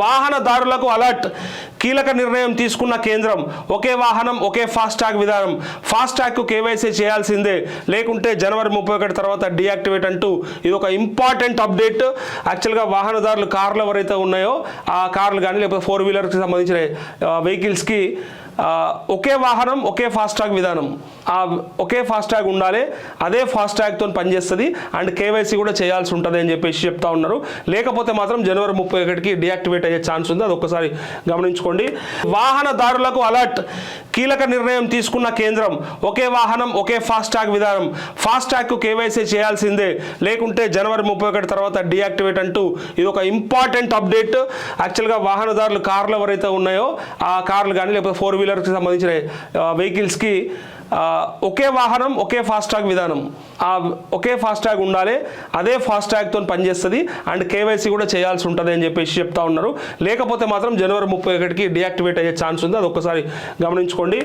వాహనదారులకు అలర్ట్. కీలక నిర్ణయం తీసుకున్న కేంద్రం ఒకే వాహనం ఒకే ఫాస్టాగ్ విధానం. ఫాస్టాగ్కు కేవైసీ చేయాల్సిందే. లేకుంటే జనవరి ముప్పై ఒకటి తర్వాత డియాక్టివేట్ అంటూ ఇది ఒక ఇంపార్టెంట్ అప్డేట్ యాక్చువల్గా వాహనదారులు కార్లు ఎవరైతే ఉన్నాయో ఆ కార్లు కానీ లేకపోతే ఫోర్ వీలర్కి సంబంధించిన వెహికల్స్కి ఒకే వాహనం ఒకే ఫాస్టాగ్ విధానం. ఆ ఒకే ఫాస్టాగ్ ఉండాలి. అదే ఫాస్టాగ్తో పనిచేస్తుంది. అండ్ కేవైసీ కూడా చేయాల్సి ఉంటుంది అని చెప్పేసి చెప్తా ఉన్నారు. లేకపోతే మాత్రం జనవరి ముప్పై ఒకటికి డియాక్టివేట్ అయ్యే ఛాన్స్ ఉంది. అది ఒక్కసారి గమనించుకోండి. వాహనదారులకు అలర్ట్. కీలక నిర్ణయం తీసుకున్న కేంద్రం. ఒకే వాహనం ఒకే ఫాస్టాగ్ విధానం. ఫాస్టాగ్కు కేవైసీ చేయాల్సిందే. లేకుంటే జనవరి ముప్పై ఒకటి తర్వాత డియాక్టివేట్ అంటూ ఇది ఒక ఇంపార్టెంట్ అప్డేట్. యాక్చువల్గా వాహనదారులు కార్లు ఎవరైతే ఉన్నాయో ఆ కార్లు కానీ లేకపోతే ఫోర్ వీలర్కి సంబంధించిన వెహికల్స్కి ఒకే వాహనం ఒకే ఫాస్టాగ్ విధానం. ఆ ఒకే ఫాస్టాగ్ ఉండాలి అదే ఫాస్ట్రాగ్తో పనిచేస్తుంది అండ్ కేవైసీ కూడా చేయాల్సి ఉంటుంది అని చెప్పేసి చెప్తా ఉన్నారు. లేకపోతే మాత్రం జనవరి ముప్పై ఒకటికి డియాక్టివేట్ అయ్యే ఛాన్స్ ఉంది అది ఒక్కసారి గమనించుకోండి.